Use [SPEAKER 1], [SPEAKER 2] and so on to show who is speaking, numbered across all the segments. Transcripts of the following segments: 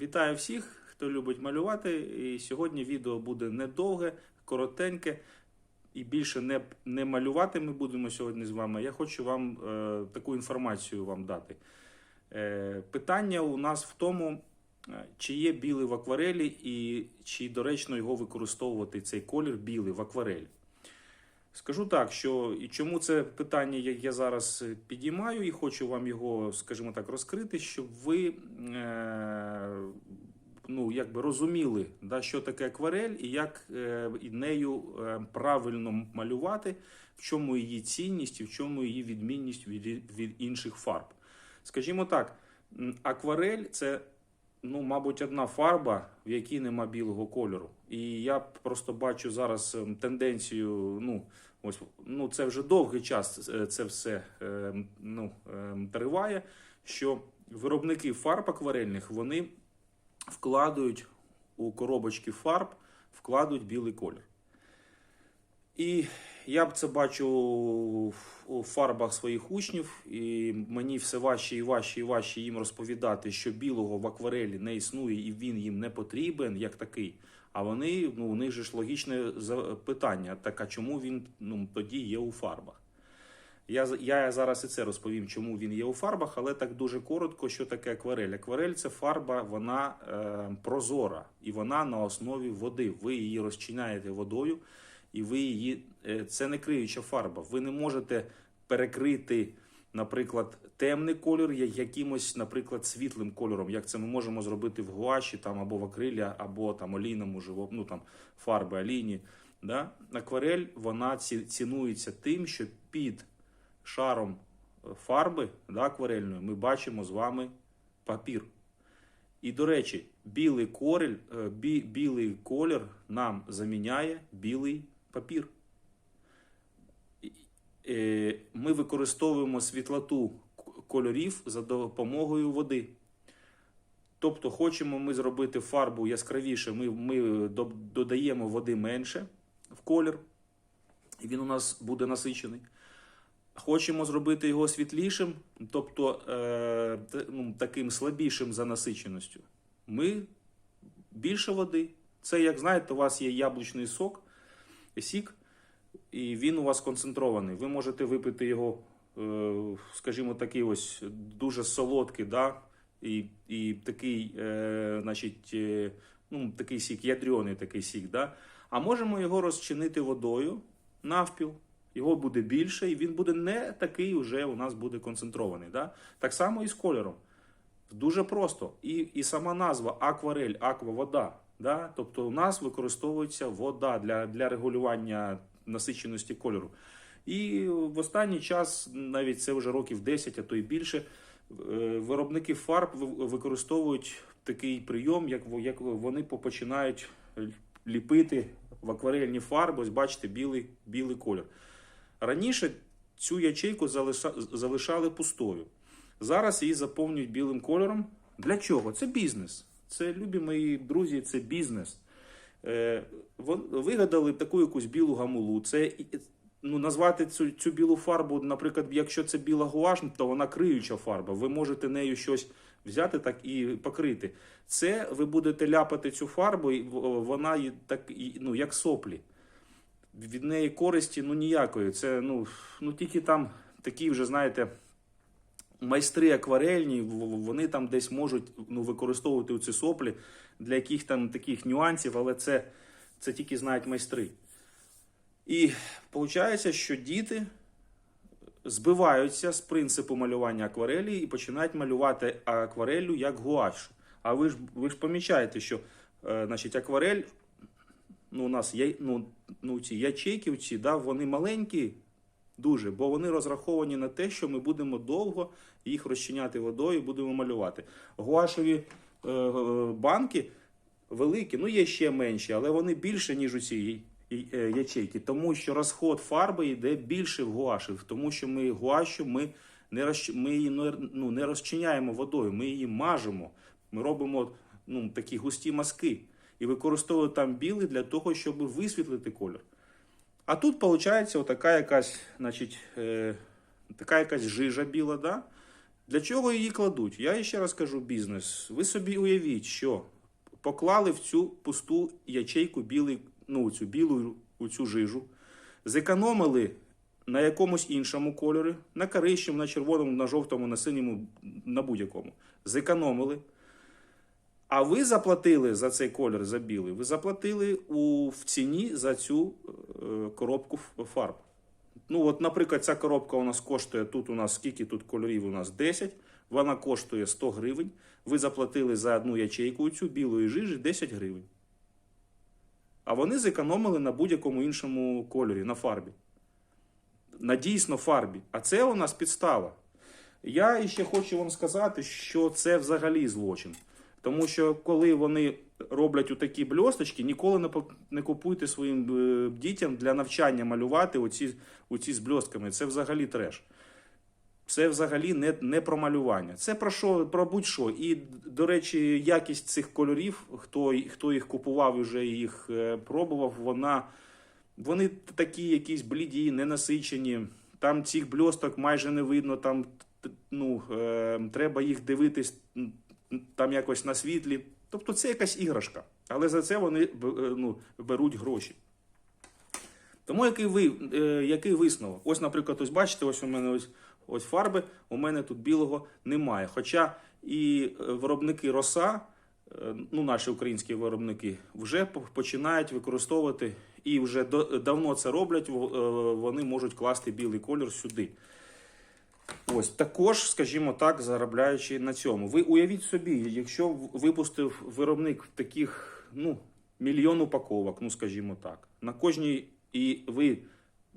[SPEAKER 1] Вітаю всіх, хто любить малювати. І сьогодні відео буде недовге, коротеньке. І більше не, не малювати ми будемо сьогодні з вами. Я хочу вам е, таку інформацію вам дати. Е, питання у нас в тому, е, чи є білий в акварелі і чи доречно його використовувати цей колір білий в акварелі. Скажу так, що і чому це питання я, я зараз підіймаю і хочу вам його, скажімо так, розкрити, щоб ви е, ну, якби розуміли, да, що таке акварель і як е, нею е, правильно малювати, в чому її цінність і в чому її відмінність від, від інших фарб. Скажімо так, акварель це ну, мабуть, одна фарба, в якій нема білого кольору. І я просто бачу зараз ем, тенденцію. Ну, ось ну це вже довгий час е, це все е, ну, е, триває. Що виробники фарб акварельних вони вкладають у коробочки фарб, вкладають білий колір. І я б це бачу у фарбах своїх учнів, і мені все важче і важче і важче їм розповідати, що білого в акварелі не існує і він їм не потрібен як такий. А вони, ну, у них же ж логічне питання: так а чому він ну, тоді є у фарбах? Я, я зараз і це розповім, чому він є у фарбах, але так дуже коротко, що таке акварель. Акварель це фарба, вона е, прозора і вона на основі води. Ви її розчиняєте водою, і ви її. Е, це не криюча фарба. Ви не можете перекрити, наприклад, темний колір якимось, наприклад, світлим кольором. Як це ми можемо зробити в гуаші там або в акрилі, або там олійному живо, ну там фарби олійні. Да? Акварель вона цінується тим, що під шаром фарби да, акварельної ми бачимо з вами папір. І, до речі, білий колір, бі, білий колір нам заміняє білий папір. Е, Ми використовуємо світлоту кольорів за допомогою води. Тобто, хочемо ми зробити фарбу яскравіше, ми, ми додаємо води менше в колір, і він у нас буде насичений. Хочемо зробити його світлішим, тобто е, ну, таким слабішим за насиченістю. Ми більше води. Це, як знаєте, у вас є яблучний сок, сік, і він у вас концентрований. Ви можете випити його, е, скажімо, такий ось дуже солодкий, да? і і такий е, значить, е, ну, такий сік, ядрений такий сік. Да? А можемо його розчинити водою навпіл. Його буде більше, і він буде не такий вже у нас буде концентрований. Да? Так само і з кольором. Дуже просто. І і сама назва акварель, аквавода. Да? Тобто у нас використовується вода для, для регулювання насиченості кольору. І в останній час, навіть це вже років 10, а то й більше, виробники фарб використовують такий прийом, як як вони починають ліпити в акварельні фарби. Ось бачите, білий, білий колір. Раніше цю ячейку залишали пустою. Зараз її заповнюють білим кольором. Для чого? Це бізнес. Це, любі мої друзі, це бізнес. Е, Вигадали таку якусь білу гамулу. Це ну, Назвати цю цю білу фарбу, наприклад, якщо це біла гуаш, то вона криюча фарба. Ви можете нею щось взяти так і покрити. Це ви будете ляпати цю фарбу, і вона так, ну, як соплі від неї користі ну ніякої. Це ну, ну тільки там такі вже, знаєте, майстри акварельні, вони там десь можуть ну, використовувати ці соплі для яких там таких нюансів, але це, це тільки знають майстри. І виходить, що діти збиваються з принципу малювання акварелі і починають малювати акварелю як гуаш. А ви ж ви ж помічаєте, що е, значить, акварель ну, у нас є, ну, ну, ці ячейки, ці, да, вони маленькі, дуже, бо вони розраховані на те, що ми будемо довго їх розчиняти водою, будемо малювати. Гуашові е, банки великі, ну є ще менші, але вони більше, ніж у ці е, ячейки, тому що розход фарби йде більше в гуаші, тому що ми гуашу ми не розч... ми її ну, не розчиняємо водою, ми її мажемо, ми робимо ну, такі густі маски і використовую там білий для того, щоб висвітлити колір. А тут, виходить, отака якась значить, е, така якась жижа біла, да? Для чого її кладуть? Я ще раз кажу бізнес. Ви собі уявіть, що поклали в цю пусту ячейку білий, ну, цю білу у цю жижу, зекономили на якомусь іншому кольорі, на коричневому, на червоному, на жовтому, на синьому, на будь-якому. Зекономили. А ви заплатили за цей колір, за білий, ви заплатили у, в ціні за цю коробку фарб. Ну, от, наприклад, ця коробка у нас коштує тут у нас скільки тут кольорів? У нас 10, вона коштує 100 гривень. Ви заплатили за одну ячейку цю білої жижі 10 гривень. А вони зекономили на будь-якому іншому кольорі, на фарбі. На дійсно фарбі. А це у нас підстава. Я ще хочу вам сказати, що це взагалі злочин. Тому що коли вони роблять отакі бльосточки, ніколи не, не купуйте своїм е, дітям для навчання малювати оці, оці з бльостками. Це взагалі треш. Це взагалі не, не про малювання. Це про що, про будь-що. І, до речі, якість цих кольорів, хто, хто їх купував і вже їх е, пробував, вона, вони такі якісь бліді, ненасичені. Там цих бльосток майже не видно. Там ну, е, треба їх дивитись там якось на світлі. Тобто це якась іграшка. Але за це вони е, ну, беруть гроші. Тому який, ви, е, який висновок? Ось, наприклад, ось бачите, ось у мене ось, ось фарби, у мене тут білого немає. Хоча і е, виробники роса, ну наші українські виробники, вже починають використовувати і вже до, давно це роблять, вони можуть класти білий колір сюди. Ось також, скажімо так, заробляючи на цьому. Ви уявіть собі, якщо випустив виробник таких ну, мільйон упаковок, ну скажімо так, на кожній, і ви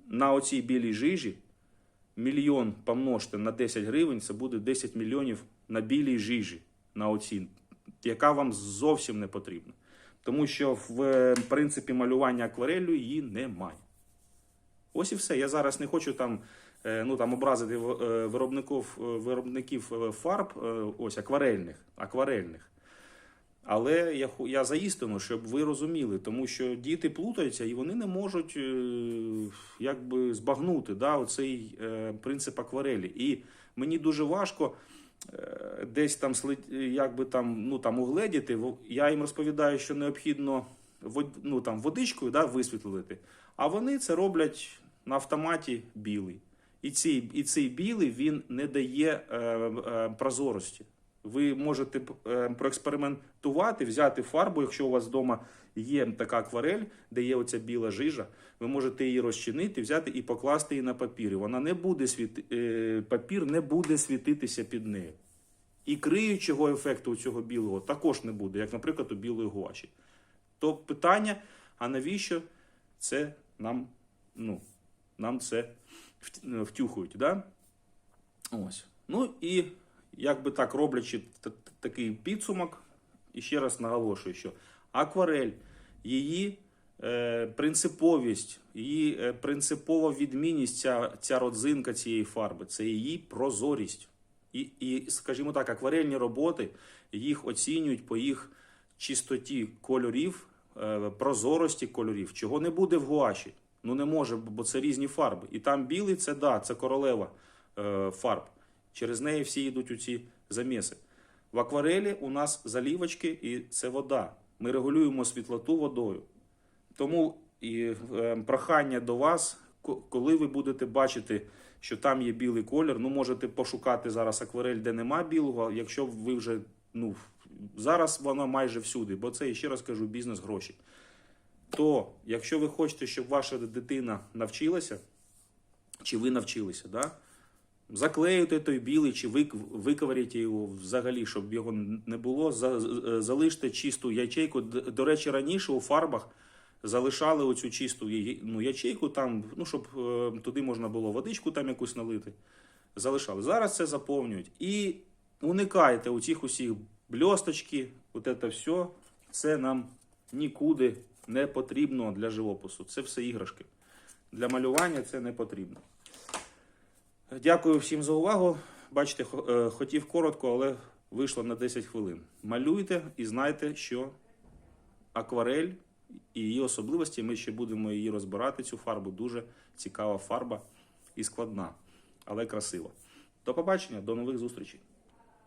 [SPEAKER 1] на оцій білій жижі мільйон помножте на 10 гривень, це буде 10 мільйонів на білій жижі, на оцій, яка вам зовсім не потрібна. Тому що в е, принципі малювання аквареллю її немає. Ось і все. Я зараз не хочу там, ну, там образити е, виробників, е, виробників е, фарб, е, ось акварельних, акварельних. Але я, я за істину, щоб ви розуміли, тому що діти плутаються і вони не можуть е, якби збагнути да, оцей е, принцип акварелі. І мені дуже важко е, десь там якби там, ну, там угледіти. Я їм розповідаю, що необхідно ну, там, водичкою да, висвітлити. А вони це роблять на автоматі білий. І цей, і цей білий він не дає е, е, прозорості. Ви можете е, проекспериментувати, взяти фарбу, якщо у вас вдома є така акварель, де є оця біла жижа, ви можете її розчинити, взяти і покласти її на папір. Вона не буде світи... е, папір не буде світитися під нею. І криючого ефекту у цього білого також не буде, як, наприклад, у білої гуаші. То питання: а навіщо це нам, ну, нам це втюхують? Да? Ось. Ну і якби так роблячи такий підсумок, і ще раз наголошую, що акварель, її е, принциповість, її е, принципова відмінність, ця, ця родзинка цієї фарби, це її прозорість. І, і, скажімо так, акварельні роботи їх оцінюють по їх чистоті кольорів, е, прозорості кольорів, чого не буде в гуаші. Ну не може, бо це різні фарби. І там білий це да, це королева е, фарб. Через неї всі йдуть у ці заміси. В акварелі у нас залівочки і це вода. Ми регулюємо світлоту водою. Тому і е, прохання до вас, коли ви будете бачити, що там є білий колір, ну можете пошукати зараз акварель, де нема білого, якщо ви вже ну зараз вона майже всюди, бо це ще раз кажу, бізнес гроші. То, якщо ви хочете, щоб ваша дитина навчилася, чи ви навчилися, да? заклеюйте той білий, чи вик, виковаріть його взагалі, щоб його не було. Залиште чисту ячейку. До речі, раніше у фарбах залишали оцю чисту ну, ячейку, там, ну, щоб е, туди можна було водичку там якусь налити. Залишали. Зараз це заповнюють. І уникайте у цих усіх бльосточки, от це все, це нам нікуди не потрібно для живопису. Це все іграшки. Для малювання це не потрібно. Дякую всім за увагу. Бачите, е, хотів коротко, але вийшло на 10 хвилин. Малюйте і знайте, що акварель і її особливості. Ми ще будемо її розбирати. Цю фарбу дуже цікава фарба і складна, але красива. До побачення, до нових зустрічей.